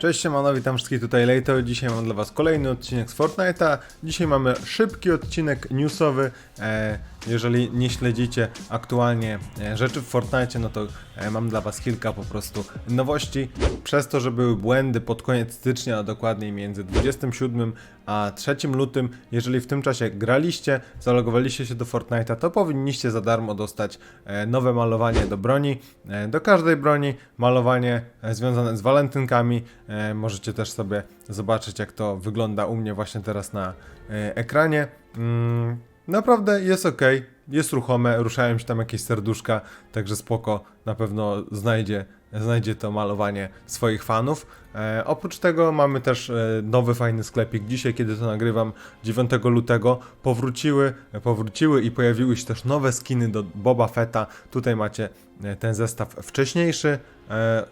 Cześć, siemano, witam wszystkich tutaj Lejto. Dzisiaj mam dla was kolejny odcinek z Fortnite'a. Dzisiaj mamy szybki odcinek newsowy. E, jeżeli nie śledzicie aktualnie e, rzeczy w Fortnite, no to e, mam dla was kilka po prostu nowości. Przez to, że były błędy pod koniec stycznia, a dokładniej między 27 a 3 lutym, jeżeli w tym czasie graliście, zalogowaliście się do Fortnite'a, to powinniście za darmo dostać e, nowe malowanie do broni. Do każdej broni malowanie związane z walentynkami. Możecie też sobie zobaczyć, jak to wygląda u mnie właśnie teraz na ekranie. Naprawdę jest ok, jest ruchome, ruszają się tam jakieś serduszka, także spoko, na pewno znajdzie, znajdzie to malowanie swoich fanów. E, oprócz tego mamy też e, nowy fajny sklepik. Dzisiaj, kiedy to nagrywam, 9 lutego, powróciły, powróciły i pojawiły się też nowe skiny do Boba Fetta. Tutaj macie e, ten zestaw wcześniejszy. E,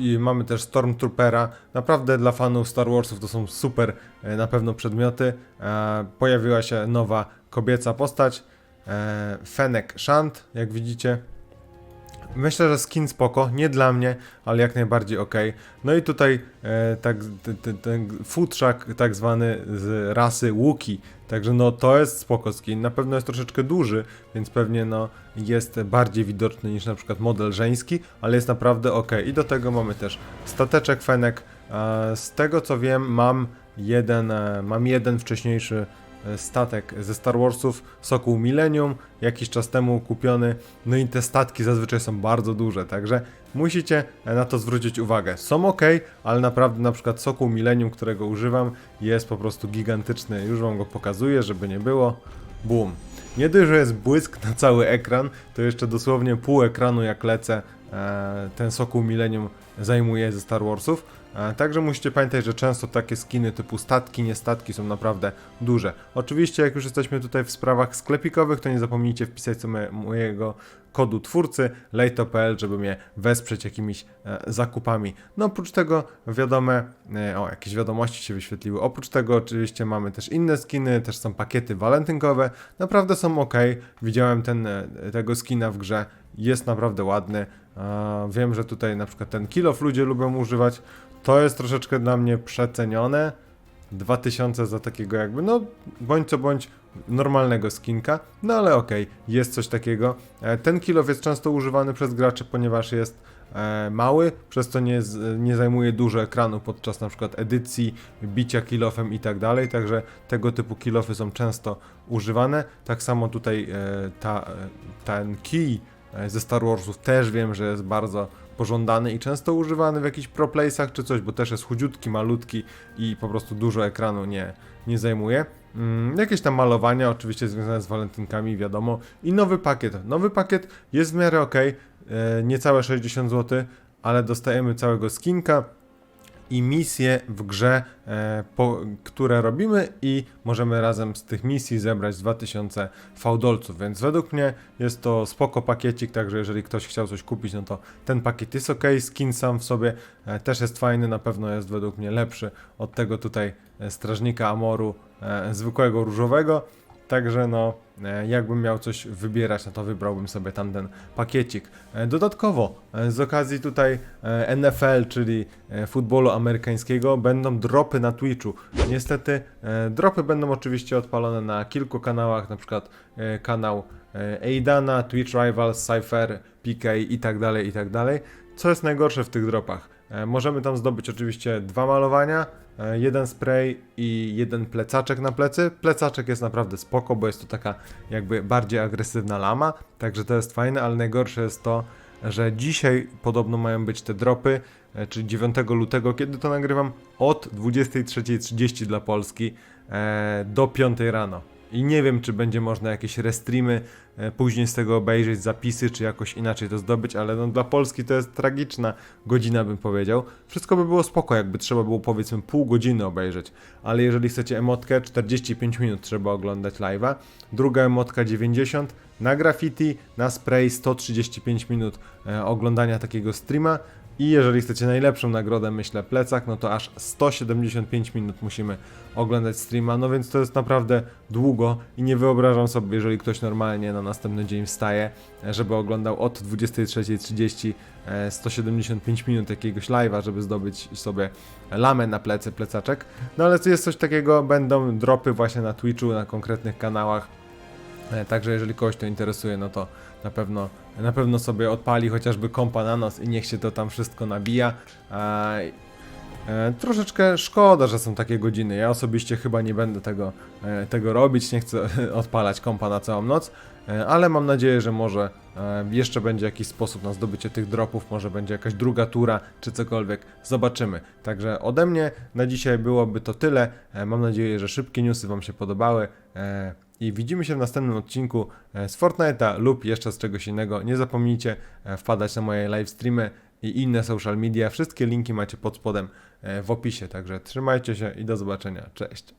i mamy też Stormtroopera. Naprawdę dla fanów Star Warsów to są super e, na pewno przedmioty. E, pojawiła się nowa kobieca postać. E, Fennec Shant, jak widzicie. Myślę, że skin spoko, nie dla mnie, ale jak najbardziej ok. No i tutaj e, tak, t- t- ten futrzak tak zwany z rasy Wookie. Także no to jest spoko skin. Na pewno jest troszeczkę duży, więc pewnie no jest bardziej widoczny niż na przykład model żeński, ale jest naprawdę ok. I do tego mamy też stateczek Fenek. E, z tego co wiem, mam jeden, e, mam jeden wcześniejszy statek ze Star Warsów, Sokół Millennium, jakiś czas temu kupiony. No i te statki zazwyczaj są bardzo duże, także musicie e, na to zwrócić uwagę. Są ok, ale naprawdę na przykład Sokół Millennium, którego używam, jest po prostu gigantyczny. Już wam go pokazuję, żeby nie było. Boom. Nie dość, że jest błysk na cały ekran, to jeszcze dosłownie pół ekranu jak lecę e, ten Sokół Millennium zajmuje ze Star Warsów. Także musicie pamiętać, że często takie skiny typu statki, niestatki są naprawdę duże. Oczywiście, jak już jesteśmy tutaj w sprawach sklepikowych, to nie zapomnijcie wpisać sobie mojego kodu twórcy lejto.pl, żeby mnie wesprzeć jakimiś e, zakupami. No oprócz tego wiadome, e, o jakieś wiadomości się wyświetliły. Oprócz tego oczywiście mamy też inne skiny, też są pakiety walentynkowe. Naprawdę są ok. Widziałem ten, e, tego skina w grze. Jest naprawdę ładny. E, wiem, że tutaj na przykład ten kilof ludzie lubią używać. To jest troszeczkę dla mnie przecenione. 2000 za takiego jakby, no bądź co bądź normalnego skinka, no ale okej, jest coś takiego. E, Ten kilof jest często używany przez graczy, ponieważ jest e, mały, przez co nie, nie zajmuje dużo ekranu podczas na przykład edycji, bicia kilofem i tak dalej, także tego typu kilofy są często używane. Tak samo tutaj e, ta, ten kij ze Star Warsów też wiem, że jest bardzo pożądany i często używany w jakichś proplaysach czy coś, bo też jest chudziutki, malutki i po prostu dużo ekranu nie, nie zajmuje. Mm, jakieś tam malowania, oczywiście związane z walentynkami, wiadomo. I nowy pakiet. Nowy pakiet jest w miarę ok, e, niecałe 60 zł, ale dostajemy całego skinka i misje w grze, e, po, które robimy i możemy razem z tych misji zebrać 2000 fałdolców, więc według mnie jest to spoko pakiecik, także jeżeli ktoś chciał coś kupić, no to ten pakiet jest ok, skin sam w sobie e, też jest fajny, na pewno jest według mnie lepszy od tego tutaj e, strażnika Amoru e, zwykłego różowego, Także no, e, jakbym miał coś wybierać, no to wybrałbym sobie tamten pakiecik. E, Dodatkowo, e, z okazji tutaj NFL, czyli futbolu amerykańskiego, będą dropy na Twitchu. Niestety, dropy będą oczywiście odpalone na kilku kanałach, na przykład kanał Aidana, Twitch Rivals, Cypher, PK i tak dalej, i tak dalej. Co jest najgorsze w tych dropach? E, Możemy tam zdobyć oczywiście dwa malowania, e, jeden spray i jeden plecaczek na plecy. Plecaczek jest naprawdę spoko, bo jest to taka jakby bardziej agresywna lama, także to jest fajne, ale najgorsze jest to, że dzisiaj podobno mają być te dropy, e, czyli 9 lutego, kiedy to nagrywam, od 23.30 dla Polski do 5 rano. I nie wiem, czy będzie można jakieś restreamy e, później z tego obejrzeć, zapisy, czy jakoś inaczej to zdobyć, ale no dla Polski to jest tragiczna godzina, bym powiedział. Wszystko by było spoko, jakby trzeba było powiedzmy pół godziny obejrzeć, ale jeżeli chcecie emotkę, 45 minut trzeba oglądać live'a, druga emotka 90, na graffiti, na spray 135 minut e, oglądania takiego streama, I jeżeli chcecie najlepszą nagrodę, myślę, plecak, no to aż 175 minut musimy oglądać streama, no więc to jest naprawdę długo i nie wyobrażam sobie, jeżeli ktoś normalnie na następny dzień wstaje, e, żeby oglądał od 23.30 e, 175 minut jakiegoś live'a, żeby zdobyć sobie lamę na plecy, plecaczek. No ale jest coś takiego, będą dropy właśnie na Twitchu, na konkretnych kanałach, E, Także jeżeli kogoś to interesuje, no to na pewno, na pewno sobie odpali chociażby kompa na nos i niech się to tam wszystko nabija. E, e, troszeczkę szkoda, że są takie godziny. Ja osobiście chyba nie będę tego, e, tego robić, nie chcę odpalać kompa na całą noc, e, ale mam nadzieję, że może e, jeszcze będzie jakiś sposób na zdobycie tych dropów, może będzie jakaś druga tura, czy cokolwiek. Zobaczymy. Także ode mnie na dzisiaj byłoby to tyle. E, mam nadzieję, że szybkie newsy Wam się podobały. E, i widzimy się w następnym odcinku e, z Fortnite'a lub jeszcze z czegoś innego. Nie zapomnijcie e, wpadać na moje live streamy i inne social media. Wszystkie linki macie pod spodem e, w opisie. Także trzymajcie się i do zobaczenia. Cześć.